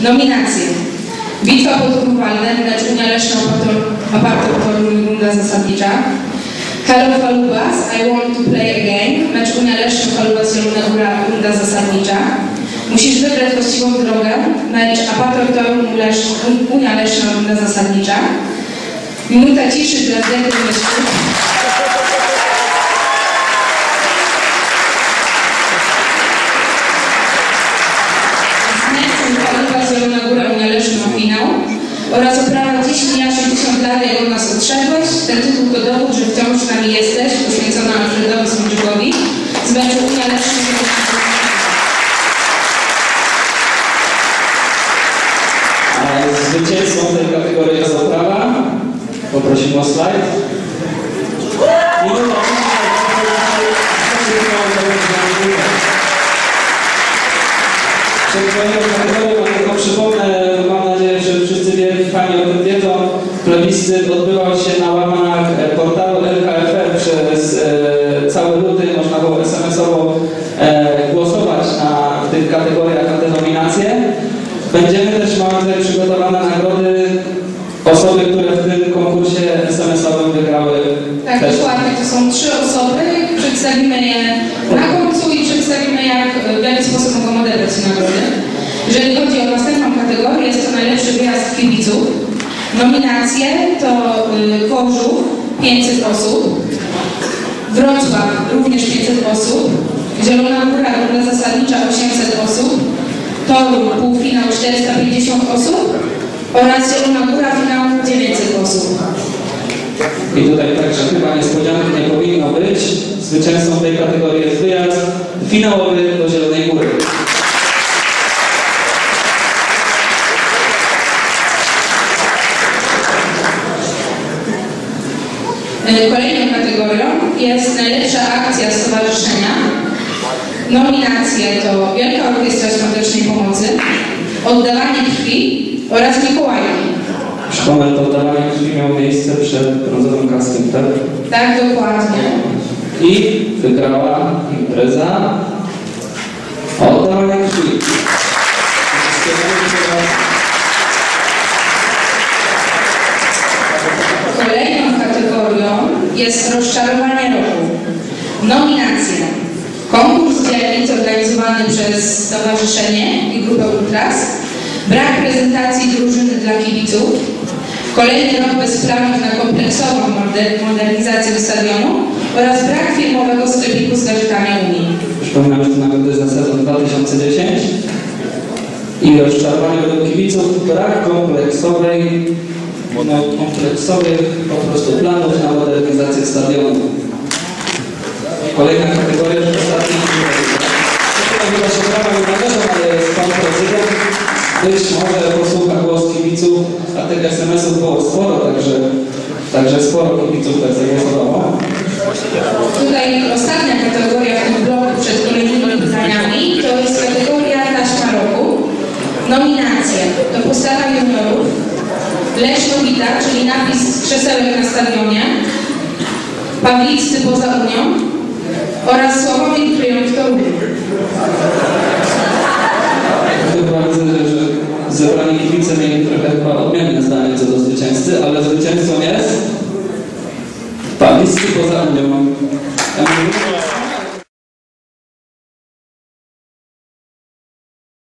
Nominacje. Bitwa pod Grunwaldem, mecz Unia Leszno Apartol Toruń, runda zasadnicza. Hello Falubas, I want to play again, mecz Unia Leszno Falubas, Zielona Góra, runda zasadnicza. Musisz wybrać właściwą drogę, mecz Apator Toruń, Lesz- Unia Leszno, runda zasadnicza. Minuta ciszy dla względu myśli. Znęcą Paluba Zielona Góra Unia Leszno finał oraz oprawa 10 dnia 60 lat jak od nas odszedłeś. Ten tytuł to dowód, że wciąż z nami jesteś, poświęcona Alfredowi Sączykowi z meczu Unia Zwycięzcą tej kategorii jest oprawa. Poprosimy o slajd. Przed kolejną kategorią, plebiscyt odbywał się na łamach e, portalu LKFR przez e, cały luty, można było SMS-owo e, głosować na, w tych kategoriach na te nominacje. Będziemy też, mamy tutaj przygotowane nagrody osoby, które w tym konkursie SMS-owym wygrały Tak, też. dokładnie. To są trzy osoby. Przedstawimy je na końcu i przedstawimy, jak, w jaki sposób mogą odebrać nagrody. Jeżeli chodzi o następną kategorię, jest to najlepszy wyjazd kibiców. Nominacje to y, Korzów 500 osób, Wrocław również 500 osób, Zielona Góra runda zasadnicza 800 osób, Toruń półfinał 450 osób oraz Zielona Góra finał 900 osób. I tutaj także chyba niespodzianki nie powinno być. Zwycięzcą tej kategorii jest wyjazd finałowy do Zielonej Góry. Kolejną kategorią jest najlepsza akcja stowarzyszenia. Nominacje to Wielka Orkiestra Świątecznej Pomocy, Oddawanie Krwi oraz Mikołajki. Przypomnę, to oddawanie krwi miało miejsce przed brązowym kaskiem, tak? Tak, dokładnie. I wygrała impreza oddawanie krwi. Kolejną kategorią jest rozczarowanie roku. Nominacje. Konkurs dzielnic organizowany przez Stowarzyszenie i Grupę Ultras. Brak prezentacji drużyny dla kibiców. Kolejny rok bez planów na kompleksową moder- modernizację stadionu oraz brak firmowego sklepiku z gazetami Unii. Przypominam, że to nagrody za sezon 2010 i rozczarowanie według kibiców brak kompleksowej, no, kompleksowych po prostu modernizację stadionu. Kolejna kategoria, Tutaj chyba się prawa należą, ale jest pan prezydent. Być może posłucha głos kibiców, a tych SMS-ów było sporo, także, także sporo kibiców też zagłosowało. Tutaj ostatnia kategoria w tym bloku przed kolejnymi pytaniami to jest kategoria taśma roku. Nominacje to postawa juniorów, Leszno Wita, czyli napis krzesełek na stadionie, Pawliccy poza Unią oraz Sławomir Kryjąc do Unii. Chyba widzę, że, zebrani kibice mieli trochę chyba odmienne zdanie co do zwycięzcy, ale zwycięzcą jest Pawlicki poza Unią. Ja mówię,